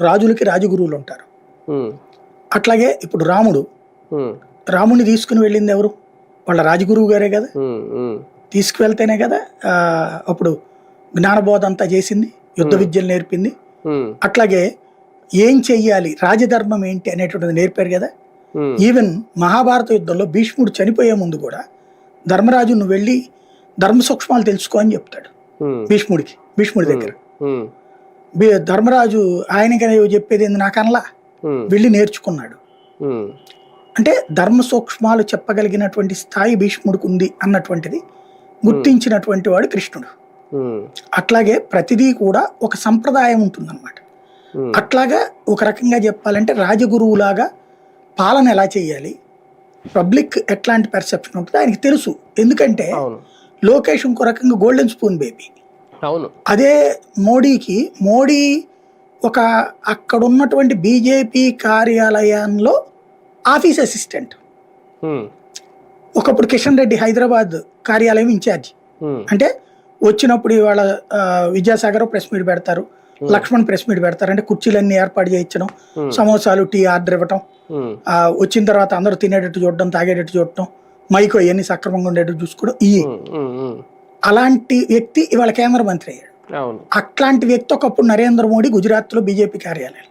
రాజులకి రాజగురువులు ఉంటారు. అట్లాగే ఇప్పుడు రాముడు రాముడిని తీసుకుని వెళ్ళింది ఎవరు? వాళ్ళ రాజగురువు గారే కదా. తీసుకువెళ్తేనే కదా అప్పుడు జ్ఞానబోధ అంతా చేసింది యుద్ధ విద్యలు నేర్పింది. అట్లాగే ఏం చెయ్యాలి రాజధర్మం ఏంటి అనేటువంటిది నేర్పారు కదా. ఈవెన్ మహాభారత యుద్ధంలో భీష్ముడు చనిపోయే ముందు కూడా ధర్మరాజు నువ్వు వెళ్ళి ధర్మ సూక్ష్మాలు తెలుసుకో అని చెప్తాడు. భీష్ముడికి భీష్ముడి దగ్గర. ధర్మరాజు ఆయనకి చెప్పేది ఏంది? నాకనలా ఉమ్, వెళ్ళి నేర్చుకున్నాడు. అంటే ధర్మ సూక్ష్మాలు చెప్పగలిగినటువంటి స్థాయి భీష్ముడికి ఉంది అన్నటువంటిది. గుర్తించినటువంటి వాడు కృష్ణుడు. అట్లాగే ప్రతిదీ కూడా ఒక సంప్రదాయం ఉంటుందన్నమాట. అట్లాగా ఒక రకంగా చెప్పాలంటే రాజగురువులాగా పాలన ఎలా చేయాలి? పబ్లిక్ ఎట్లాంటి పర్సెప్షన్ ఉంటుంది ఆయనకి తెలుసు. ఎందుకంటే లోకేష్ ఇంకో రకంగా గోల్డెన్ స్పూన్ బేబీ. అవును. అదే మోడీకి మోడీ ఒక అక్కడ ఉన్నటువంటి బీజేపీ కార్యాలయంలో ఆఫీస్ అసిస్టెంట్. ఒకప్పుడు కిషన్ రెడ్డి హైదరాబాద్ కార్యాలయం ఇన్ఛార్జ్. అంటే వచ్చినప్పుడు ఇవాళ విద్యాసాగర్ ప్రెస్ మీట్ పెడతారు. లక్ష్మణ్ ప్రెస్ మీట్ పెడతారు. అంటే కుర్చీలన్నీ ఏర్పాటు చేయించడం. సమోసాలు టీ ఆర్డర్ ఇవ్వటం వచ్చిన తర్వాత అందరూ తినేటట్టు చూడడం తాగేటట్టు చూడటం మైకు అవన్నీ సక్రమంగా ఉండేటట్టు చూసుకోవడం ఇవి అలాంటి వ్యక్తి ఇవాళ కేంద్ర మంత్రి అయ్యాడు. అట్లాంటి వ్యక్తి ఒకప్పుడు నరేంద్ర మోడీ గుజరాత్లో బీజేపీ కార్యాలయం